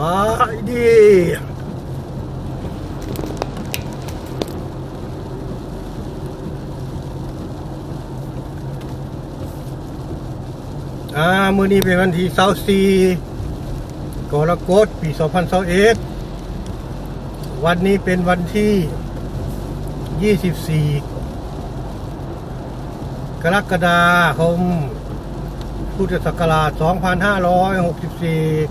บาดีอ่า มือนี้เป็นวันที่เสาซีกรกฎปี2021วันนี้เป็นวันที่24กรกฎาคมพุทธศักราช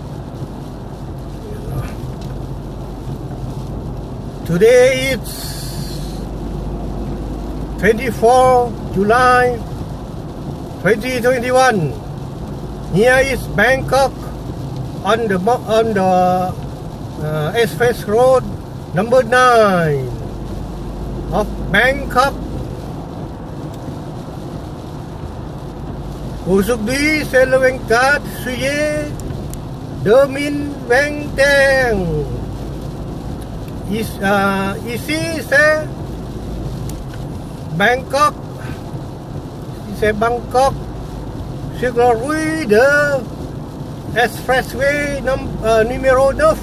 2564 Today it's 24 July 2021. Here is Bangkok on the on the uh, express road number 9 of Bangkok. Usukdi Selwenkat Suye Demin Weng Uh, Isi Se Bangkok Se Bangkok sur la rue de Expressway num- euh, numéro 9.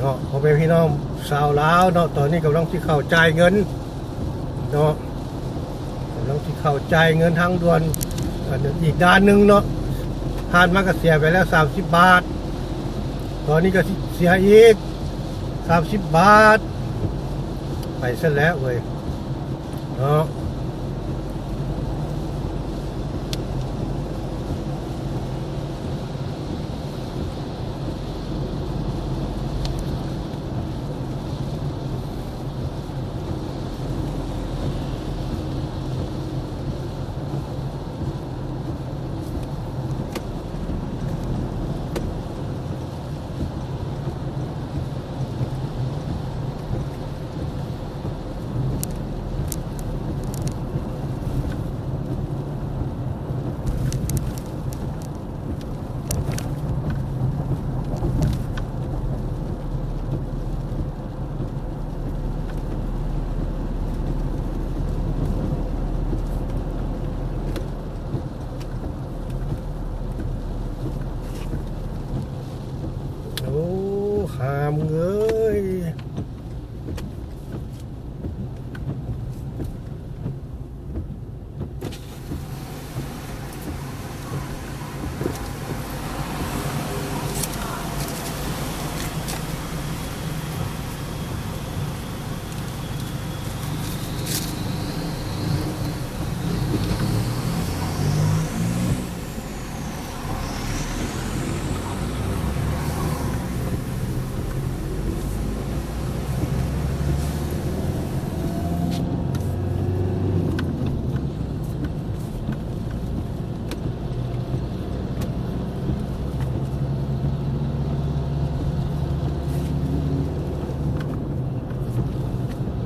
เนาะพอเป็นพี่น้องสาวลาวเนาะตอนนี้กำลังที่เข้าจ่ายเงินเนาะกำลังที่เข้าจ่ายเงินทางด่วนอันนี้อีกด้านหนึ่งเนาะผ่านมาก็เสียไปแล้ว30บบาท ตอนนี้ก็เสียอีก30บบาท ไปเส้นแล้วเว้ยเนาะโอ้ หามเอ้ย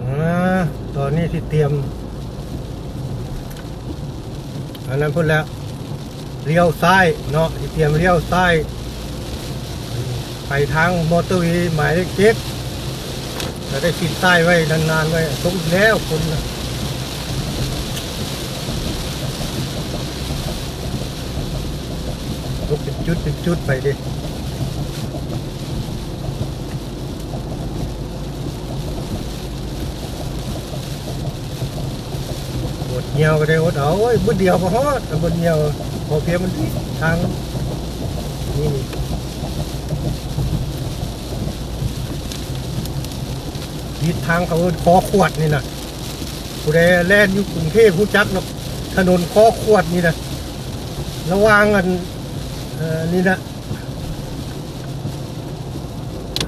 อ่าตอนนี้ ที่เตรียมอันนั้นพูดแล้วเลี้ยวซ้ายเนาะที่เตรียมเลี้ยวซ้าย ไปทางมอเตอร์วย์หมายเลขเจ็ดจะได้ติดใต้ไว้นานๆไว้ตกอีกแล้วคนน่ะตกเป็นจุดเป็นจุดไปดิ เหี่ยวก็ได้อดเอาไว้ยบดเดียวพอฮอดแต่บดเหี่ยวพอเพียงมันทางนี่นี่ทิศทางเขาคอขวดนี่นะผู้ใดแล่นอยู่กรุงเทพผู้จักเนาะถนนคอขวดนี่นะระว่างอันนี่นะ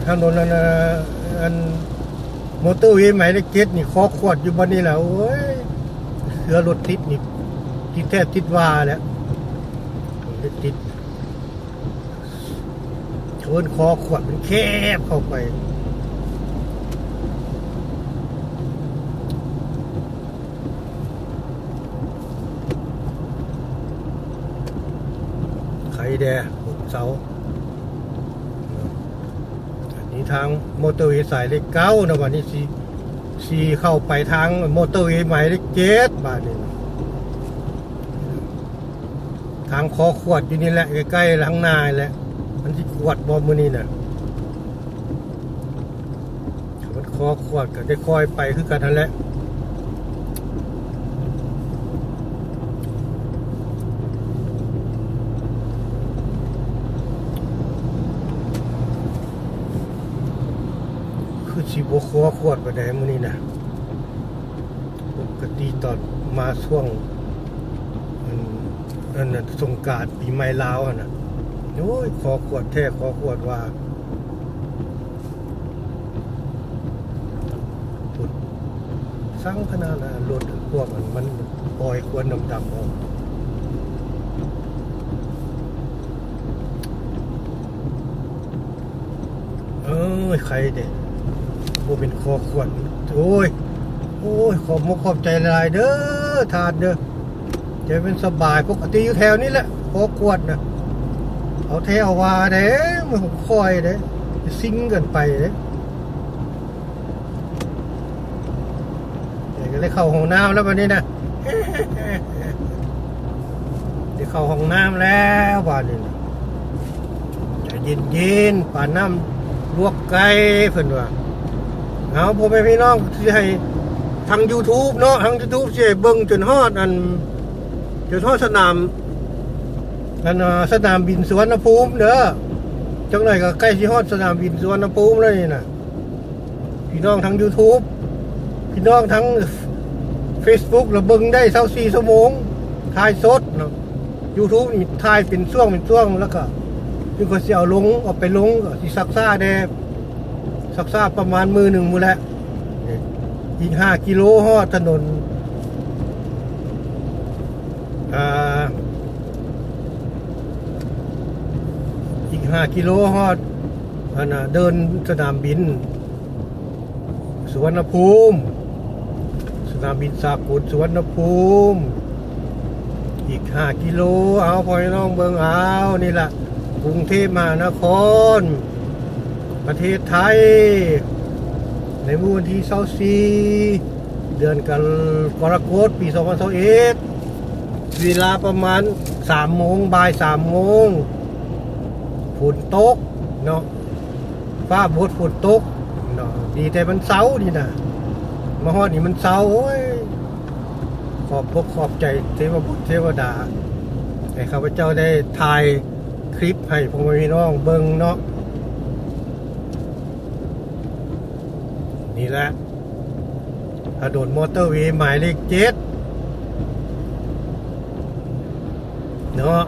ถนนอันอันมอเตอร์เวย์หมายเลขเจ็ดนี่คอขวดอยู่บนนี้แหละโอ้ย เรือรถติดนี่ติดแทบติดว่าแล้วติดติดชนคอขวดมันแคบเข้าไปไข่แดงบนเสาอันนี้ทางมอเตอร์เวย์สายเลขเก้านะวันนี้สี สี่เข้าไปทางมอเตอร์เวย์หมายเลขเจ็ดบาทนี่ทางคอขวดอยู่นี่แหละใกล้ๆหลังนายแหละมันที่ขวดบอมมือนี่น่ะมันคอขวดก็ได้คอยไปคือกันนั่นแหละ คือชีบคอขวดไปได้มือนี่นะปกติตอนมาช่วงอันอันนั้นสงกรารปีใหม่ลาวอะนะโอ้ยคอขวดแท้คอขวดว่าพุดสร้างขนาดนะรถพวกมันมันปล่อยควนดำๆออกเอ้ยใครเด็ก บ่เป็นคอขวดโอ้ยโอ้ยขอบมกขอบใจหลายเด้อทานเด้อจะเป็นสบายปกติอยู่แถวนี้แหละคอขวดนะเอาแถวว่าเด้มันคอยเด้ซิงกันไปเด้เดี๋ยวก็ได้เข้าห้องน้ำแล้ววันนี้นะได้เข้าห้องน้ำแล้ววันนี้นะเย็นๆป่าน้ำลวกไก่เพิ่นว่า เอาพ่อแม่พี่น้องที่ให้ทาง YouTube เนาะทาง YouTube สิเบิ่งจนฮอดอันจนฮอดสนามอันสนามบินสุวรรณภูมิเด้อจังไหนก็ใกล้สิฮอดสนามบินสุวรรณภูมิแล้วนี่น่ะพี่น้องทาง YouTube พี่น้องทั้ง Facebook แล้วเบิงได้24ชั่วโมงถ่ายสดเนาะ YouTube นี่ถ่ายเป็นช่วงเป็นช่วงแล้วก็จึงก็สิเอาลงเอาไปลงก็สิซักซ่าแด สักซาประมาณมือหนึ่งมูแหละอีกห้ากิโลฮอดถนนอีกห้ากิโลฮอดอันน่ะเดินสนามบินสุวรรณภูมิ สนามบินสากลสุวรรณภูมิ อีกห้ากิโล เอาพอยน้องเบิงเอา นี่แหละกรุงเทพมหานคร ประเทศไทย ในเมื่อวันที่24เดือนกันกรกฎปี2021เวลาประมาณ3โมงบ่าย3โมงฝนตกเนาะฟ้าบดฝนตกเนาะดีแต่มันเสาร์นี่นะมาฮอดนี่มันเสาร์โอ้ยขอบพกขอบใจเทวบุตรเทวดาให้ข้าพเจ้าได้ถ่ายคลิปให้พ่อแม่พี่น้องเบิ่งเนาะ นี่แหละถนนมอเตอร์เวย์หมายเลขเจ็ดเนาะ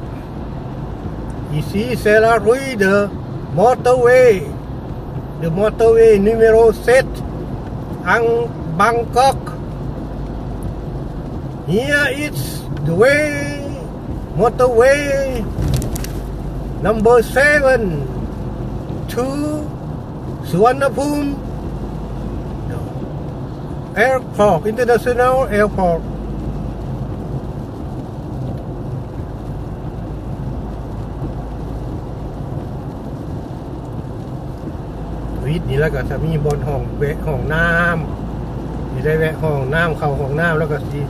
Ici c'est la rue de motorway de motorway numéro 7 en Bangkok Here is the way motorway number 7 to Suvarnabhumi Airport International Airport วิทย์นี่แล้วก็จะมีบนห้องแวะห้องน้ำนี่ได้แวะห้องน้ำเข้าห้องน้ำแล้วก็สิ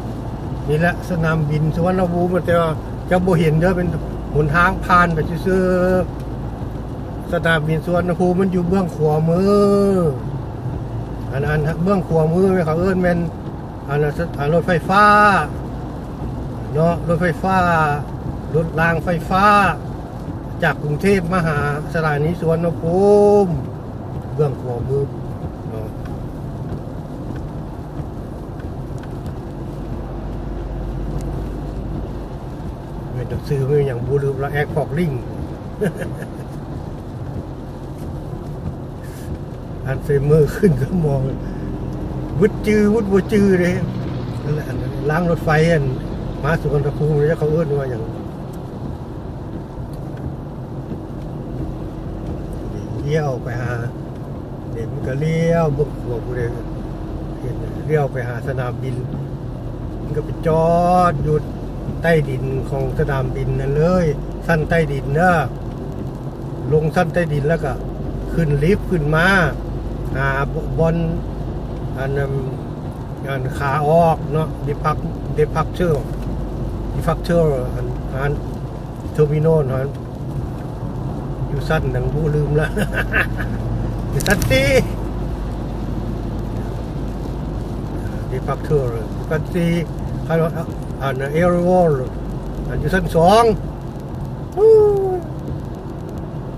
นี่แหละสนามบินสุวรรณภูมิแต่ว่าจะบ่เห็นเด้อเป็นหนทางผ่านไปซื่อสนามบินสุวรรณภูมิมันอยู่เบื้องขวามือ อันอันเบื้องขวามือไหมเขาเอิ้นแม่นอันนั้นรถไฟฟ้าเนาะรถไฟฟ้ารถรางไฟฟ้า จากกรุงเทพมหาสถานีสวรรณภูมิเบื้องขวามือเนาะเป็นหนังสือไม่อย่างบูรูและแอคพอกลิง อันเฟเมอร์ขึ้นก็มองวุดจือวุดบัวจือเลยนั่นแหละล้างรถไฟอันมาสุวรรณภูมิแล้วเขาเอื้อนว่าอย่างเลี้ยวไปหาเด็กมันก็เลี้ยวบุกหัวกูเลยเห็นเลี้ยวไปหาสนามบิน มันก็ไปจอดหยุดใต้ดินของสนามบินนั่นเลย สั้นใต้ดินเนอะลงสั้นใต้ดินแล้วก็ ขึ้นลิฟต์ขึ้นมา บนอันอันอันขาออกเนาะดิพักดิพักเชอร์ดิพักเชอร์อันอันเทอร์มินอลอันอยู่สั้นดังบูลืมละอยู่สั้นตีดิพักเชอร์สั้นตีอันอันเอร์วอลอันอยู่สั้นสอง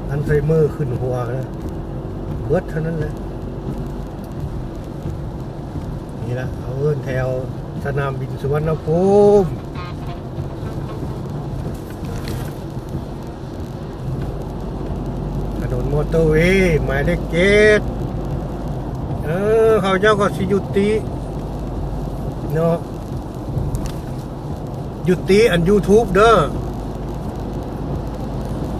อันไซเมอร์ขึ้นหัวนะเบิดเท่านั้นแหละ นี่ละเอาเอิ้นแถวสนามบินสุวรรณภูมิถนนมอเตอร์เวย์หมายเลขเจ็ดเออเขาเจ้าก็สิยุติเนาะยุติอัน YouTube เด้อ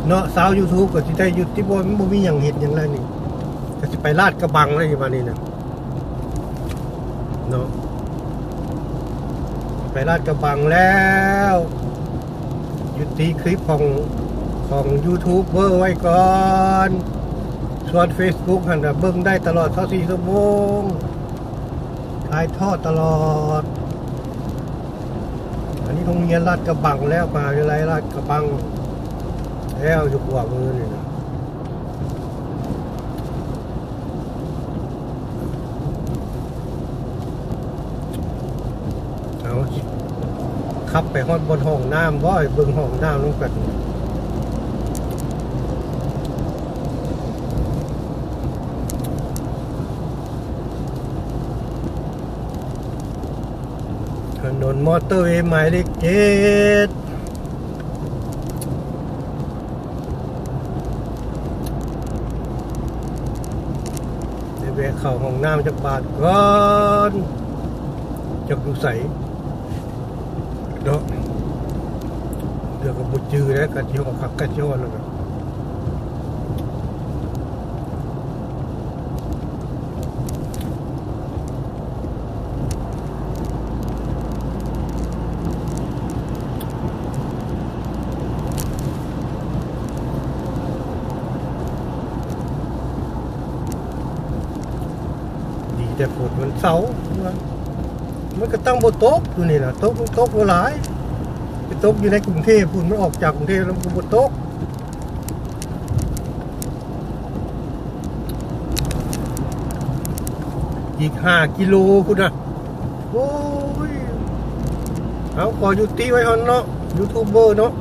เนาะสาว YouTube ก็สิได้ยุติบ่มันบ่มีหยังเฮ็ดหยังแล้วนี่ก็สิไปลาดกระบังเลยมานี่น่ะ เนาะไปลาดกระบังแล้วยุติคลิปของของ YouTube เบอร์ไว้ก่อนส่วน Facebook หันน่ะเบิ่งได้ตลอด24ชั่วโมงถ่ายทอดตลอด อันนี้โรงเรียนลาดกระบังแล้วมาวิทยาลัยลาดกระบัง แล้วอยู่ขวามือนี่นะ เอา ขับไปฮอดบนห้องน้ำบ่อยเบิ่งห้องน้ำลงกันถนนมอเตอร์เวย์หมายเลขเจ็ดเวเข้าห้องน้ำจากบาทก่อนจากดูใส เนาะเดี๋ยวก็บุจือแล้วกัดโยกขักกัดโยนแล้วก็ดีแต่ฝนมันเสาร์ มันก็ตั้งบนโต๊ะอยู่นี่แหละโต๊ะโต๊ะหลายไปตกอยู่ในกรุงเทพคุณมันออกจากกรุงเทพแล้วมันก็บนตกอีกห้ากิโลคุณนะโอ้ยเอาขออยู่ตีไว้ฮอนเนาะยูทูบเบอร์เนาะ